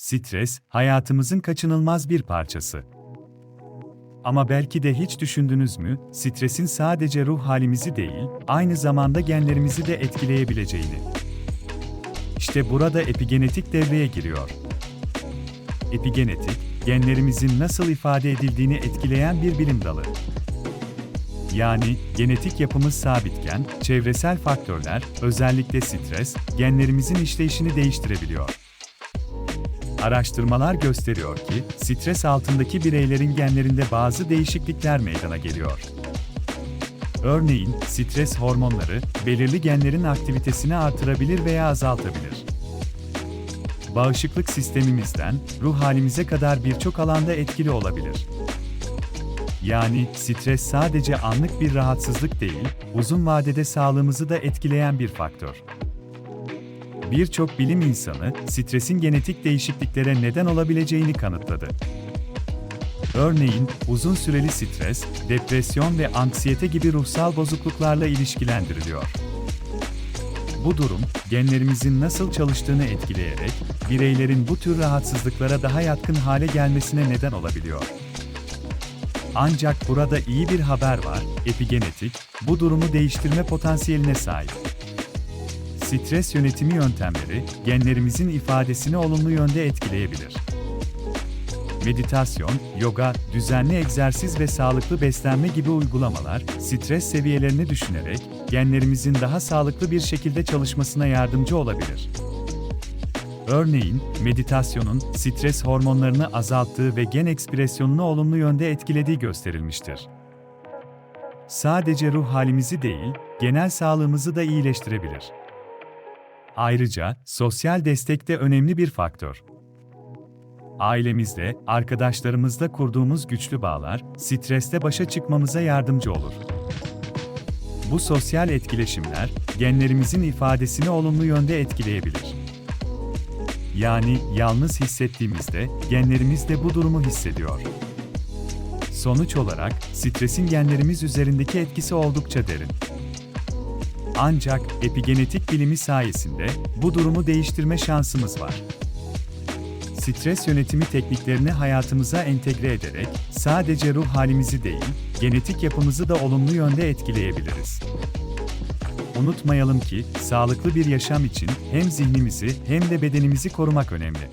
Stres, hayatımızın kaçınılmaz bir parçası. Ama belki de hiç düşündünüz mü, stresin sadece ruh halimizi değil, aynı zamanda genlerimizi de etkileyebileceğini. İşte burada epigenetik devreye giriyor. Epigenetik, genlerimizin nasıl ifade edildiğini etkileyen bir bilim dalı. Yani genetik yapımız sabitken, çevresel faktörler, özellikle stres, genlerimizin işleyişini değiştirebiliyor. Araştırmalar gösteriyor ki, stres altındaki bireylerin genlerinde bazı değişiklikler meydana geliyor. Örneğin, stres hormonları, belirli genlerin aktivitesini artırabilir veya azaltabilir. Bağışıklık sistemimizden, ruh halimize kadar birçok alanda etkili olabilir. Yani stres sadece anlık bir rahatsızlık değil, uzun vadede sağlığımızı da etkileyen bir faktör. Birçok bilim insanı stresin genetik değişikliklere neden olabileceğini kanıtladı. Örneğin, uzun süreli stres, depresyon ve anksiyete gibi ruhsal bozukluklarla ilişkilendiriliyor. Bu durum, genlerimizin nasıl çalıştığını etkileyerek, bireylerin bu tür rahatsızlıklara daha yatkın hale gelmesine neden olabiliyor. Ancak burada iyi bir haber var, epigenetik, bu durumu değiştirme potansiyeline sahip. Stres yönetimi yöntemleri, genlerimizin ifadesini olumlu yönde etkileyebilir. Meditasyon, yoga, düzenli egzersiz ve sağlıklı beslenme gibi uygulamalar, stres seviyelerini düşünerek, genlerimizin daha sağlıklı bir şekilde çalışmasına yardımcı olabilir. Örneğin, meditasyonun stres hormonlarını azalttığı ve gen ekspresyonunu olumlu yönde etkilediği gösterilmiştir. Sadece ruh halimizi değil, genel sağlığımızı da iyileştirebilir. Ayrıca sosyal destek de önemli bir faktör. Ailemizde, arkadaşlarımızla kurduğumuz güçlü bağlar, streste başa çıkmamıza yardımcı olur. Bu sosyal etkileşimler, genlerimizin ifadesini olumlu yönde etkileyebilir. Yani yalnız hissettiğimizde, genlerimiz de bu durumu hissediyor. Sonuç olarak, stresin genlerimiz üzerindeki etkisi oldukça derin. Ancak epigenetik bilimi sayesinde bu durumu değiştirme şansımız var. Stres yönetimi tekniklerini hayatımıza entegre ederek sadece ruh halimizi değil, genetik yapımızı da olumlu yönde etkileyebiliriz. Unutmayalım ki sağlıklı bir yaşam için hem zihnimizi hem de bedenimizi korumak önemli.